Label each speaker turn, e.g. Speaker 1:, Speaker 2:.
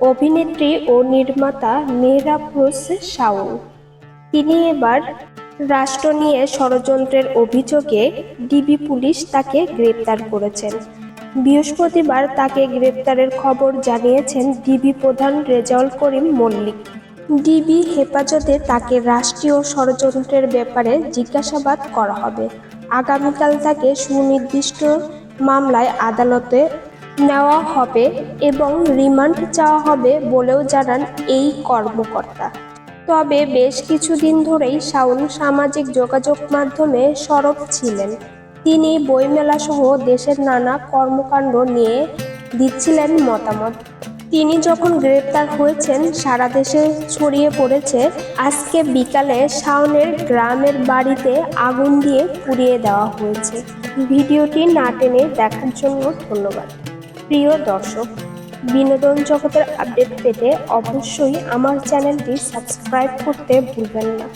Speaker 1: অভিনেত্রী ও নির্মাতা মেহরাফরোজ শাওন। তিনি এবার রাষ্ট্র নিয়ে ষড়যন্ত্রের অভিযোগে ডিবি পুলিশ তাকে গ্রেপ্তার করেছেন। বৃহস্পতিবার তাকে গ্রেপ্তারের খবর জানিয়েছেন ডিবি প্রধান রেজাউল করিম মল্লিক। ডিবি হেফাজতে তাকে রাষ্ট্রীয় ষড়যন্ত্রের ব্যাপারে জিজ্ঞাসাবাদ করা হবে। আগামীকাল তাকে সুনির্দিষ্ট মামলায় আদালতে নেওয়া হবে এবং রিমান্ড চাওয়া হবে বলেও জানান এই কর্মকর্তা। তবে বেশ কিছুদিন ধরেই শাওন সামাজিক যোগাযোগ মাধ্যমে সরব ছিলেন। তিনি বইমেলা সহ দেশের নানা কর্মকাণ্ড নিয়ে দিচ্ছিলেন মতামত। তিনি যখন গ্রেপ্তার হয়েছেন, সারা দেশে ছড়িয়ে পড়েছে আজকে বিকালে শাওনের গ্রামের বাড়িতে আগুন দিয়ে পুড়িয়ে দেওয়া হয়েছে। ভিডিওটি না টেনে দেখার জন্য ধন্যবাদ। প্রিয় দর্শক বিনোদন জগতের আপডেট পেতে অবশ্যই আমার চ্যানেলটি সাবস্ক্রাইব করতে ভুলবেন না।